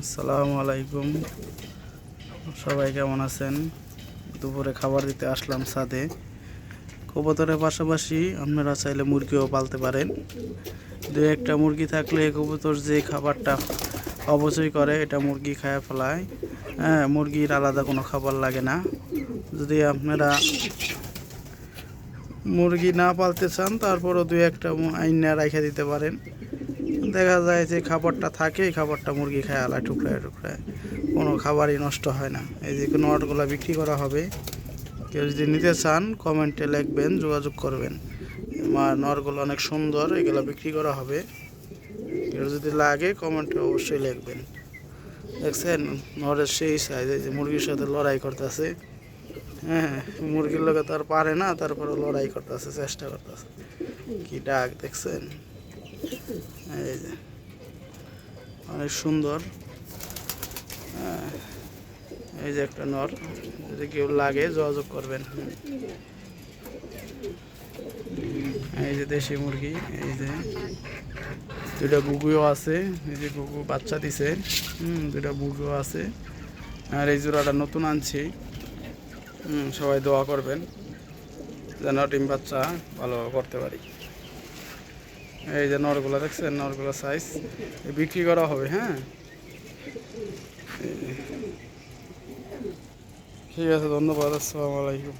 আসসালামু আলাইকুম। সবাই কেমন আছেন? দুপুরে খাবার দিতে আসলাম ছাদে। কবুতরের পাশাপাশি আপনারা চাইলে মুরগিও পালতে পারেন। দু একটা মুরগি থাকলে কবুতর যে খাবারটা অবশ্যই করে, এটা মুরগি খায় ফেলায়। হ্যাঁ মুরগির আলাদা কোনো খাবার লাগে না। যদি আপনারা মুরগি না পালতে চান, তারপরও দু একটা আইনা রেখে দিতে পারেন। দেখা যায় যে খাবারটা থাকে, এই খাবারটা মুরগি খায় আলা টুকরায় টুকরায়। কোনো খাবারই নষ্ট হয় না। এই যে নটগুলো বিক্রি করা হবে। কেউ যদি নিতে চান, কমেন্টে লিখবেন, যোগাযোগ করবেন। আমার নরগুলো অনেক সুন্দর, এগুলো বিক্রি করা হবে। কেউ যদি লাগে, কমেন্টে অবশ্যই লিখবেন। দেখছেন? নরের সেই সাইজ এই যে মুরগির সাথে লড়াই করতেছে। হ্যাঁ মুরগির লোকে তো আর পারে না তারপরে লড়াই করতেছে, চেষ্টা করতেছে। কি ডাক, দেখছেন? অনেক সুন্দর। এই যে একটা নর, যদি কেউ লাগে যোগাযোগ করবেন। এই যে দেশি মুরগি, এই যে দুটা গুগুও আছে, এই যে গুগু বাচ্চা দিছে হুম দুটা বুগুও আছে। আর এই জোড়াটা নতুন আনছি। হুম সবাই দোয়া করবেন, যেন ডিম বাচ্চা ভালো করতে পারি। এই যে নরগুলো দেখছেন, নরগুলো সাইজ বিক্রি করা হবে হ্যাঁ? ঠিক আছে, ধন্যবাদ, আসসালামু আলাইকুম।